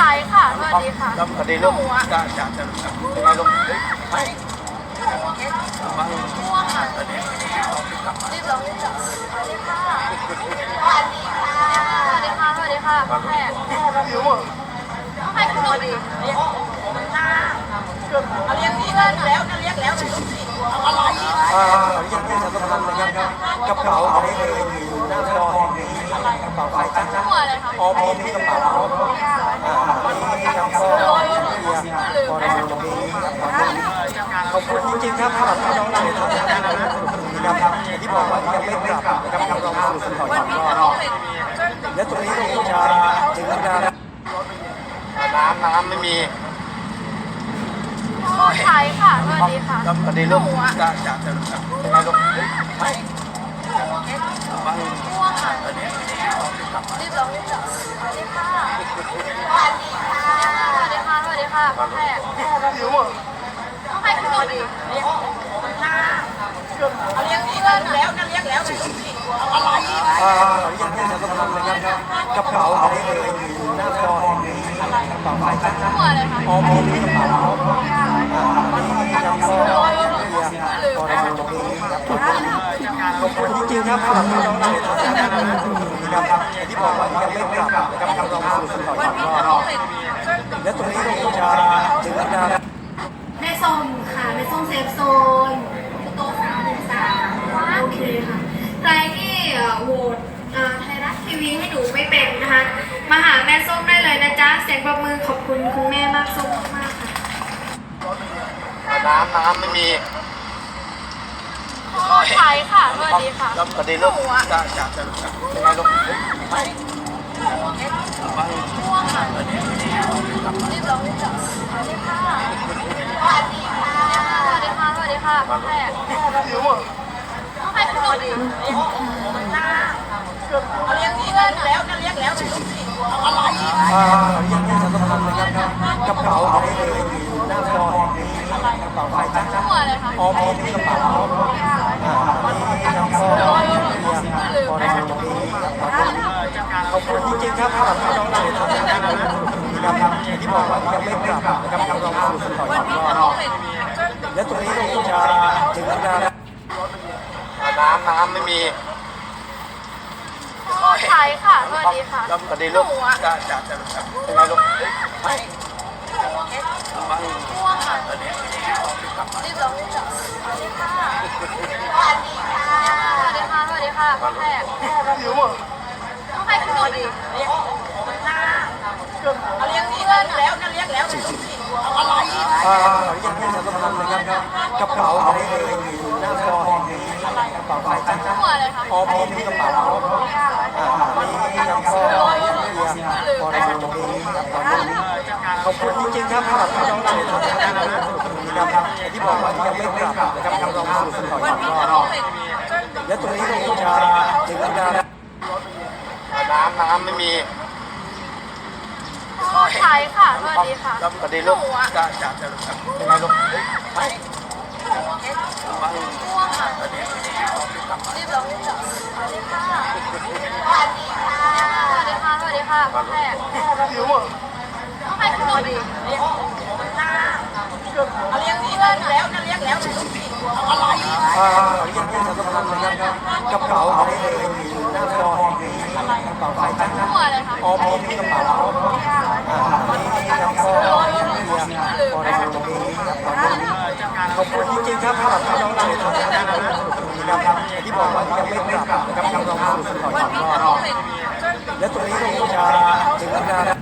ใช่ค่ะสวัสดีค่ะ แล้วพอดีลูกจะจะจะเป็นไงลูกไม่ม่วงค่ะรีบร้องรีบจับสวัสดีค่ะสวัสดีค่ะสวัสดีค่ะพ่อแม่หิวอะพ่อแม่คุณหนูดีเรียกเรียกพี่แล้วแล้วเรียกแล้วอะไรอ่ายังไม่ทำทำนะครับกระเป๋าอะไร ป๋าไฟจ้าจ้าหัวเลยค่ะอ๋อพอมีกระเป๋าอ่านี่ครับก็พอเราตรงนี้ขอบคุณจริงๆครับสำหรับพี่น้องในทางนะครับที่บอกว่ายังไม่กลับนะครับกำลังสู่สุดถอยก็และตรงนี้ก็จะถึงเวลาน้ำน้ำไม่มีใช่ค่ะสวัสดีค่ะแล้วพอดีลูกจะจะจะเป็นไงลูกไม่ม่วงค่ะ รีบร้องรีบจับสวัสดีค่ะสวัสดีค่ะสวัสดีค่ะสวัสดีค่ะพ่อแม่หิวอะพ่อแม่คุณหนูดีเรียกเรียกพี่อนแล้วแล้วเรียกแล้วอะไรอ่ายังไม่ทำทำนะครับกระเป๋าอะไรเอ่ยหน้าจอแห่งนี้กระเป๋าไฟจ้าจ้าหัวเลยค่ะอ๋อมีกระเป๋าอ่านี่ครับก็พอเราตรงนี้ขอบคุณ จริงครับสำหรับพี่น้องในทางนะครับที่บอกว่ายังไม่กลับนะครับกำลังสู่สุดถอยก็และตรงนี้ก็จะถึงเวลาแม่ส้มค่ะแม่ส้มเซฟโซนโต๊ะสามหนึ่งสามโอเคค่ะใครที่โหวตไทยรัฐทีวีให้หนูไม่เป็นนะคะมาหาแม่ส้มได้เลยนะจ๊ะเสียงประมือขอบคุณคุณแม่มากส้มมากค่ะน้ำน้ำไม่มี ใช่ค่ะสวัสดีค่ะแล้วพอดีลูกจะจะจะเป็นไงลูกไม่ม่วงค่ะรีบร้องรีบจับสวัสดีค่ะสวัสดีค่ะสวัสดีค่ะสวัสดีค่ะพ่อแม่หิวอะพ่อแม่คุณหนูดีเรียกเรียกพี่แล้วแล้วเรียกแล้วอ่ายังไม่ทำทำนะครับกระเป๋าอะไรเอ่ยอยู่หน้าจอแห่งนี้กระเป๋าไฟจ้าจ้าหัวเลยค่ะอ๋อพอมีกระเป๋าอ่านี่ครับก็พอเราตรงนี้ขอบคุณ จริงครับสำหรับน้องในทางนะครับที่บอกว่ายังไม่กลับนะครับกำลังสู่สุดถอยก็และตรงนี้ก็จะถึงเวลาน้ำน้ำไม่มีใช่ค่ะสวัสดีค่ะแล้วพอดีลูกจะจะจะเป็นไงลูกไม่ม่วงค่ะรีบร้องรีบจับสวัสดีค่ะสวัสดีค่ะสวัสดีค่ะสวัสดีค่ะพ่อแม่หิวอะ พ่อแม่คุณหนูดีเรียกเรียกพี่แล้วแล้วเรียกแล้วอ่ายังไม่ทำทำนะครับกระเป๋าอะไรเอ่ยอยู่หน้าจอแห่งนี้กระเป๋าไฟจ้าจ้าหัวเลยค่ะอ๋อพอมีกระเป๋าอ่านี่ครับก็พอเราตรงนี้ขอบคุณจริงๆครับสำหรับพี่น้องในทางนะครับที่บอกว่ายังไม่กลับนะครับกำลังสู่สุดถอยก็และตรงนี้ก็จะถึงเวลา น้ำน้ำไม่มีใช่ค่ะสวัสดีค่ะแล้วพอดีลูกจะจะจะเป็นไงลูกไม่ม่วงค่ะรีบร้องรีบจับสวัสดีค่ะสวัสดีค่ะสวัสดีค่ะสวัสดีค่ะพ่อแม่หิวอะพ่อแม่คุณหนูดีเรียกเรียกพี่แล้วแล้วเรียกแล้วอ่ายังไม่ วันนี้จริงครับครับน้องเราทำงานนะสู้ครับที่บอกว่ายังไม่กลับนะครับยังรอสู่สรอบและตรงนี้เราจะถึงเวลา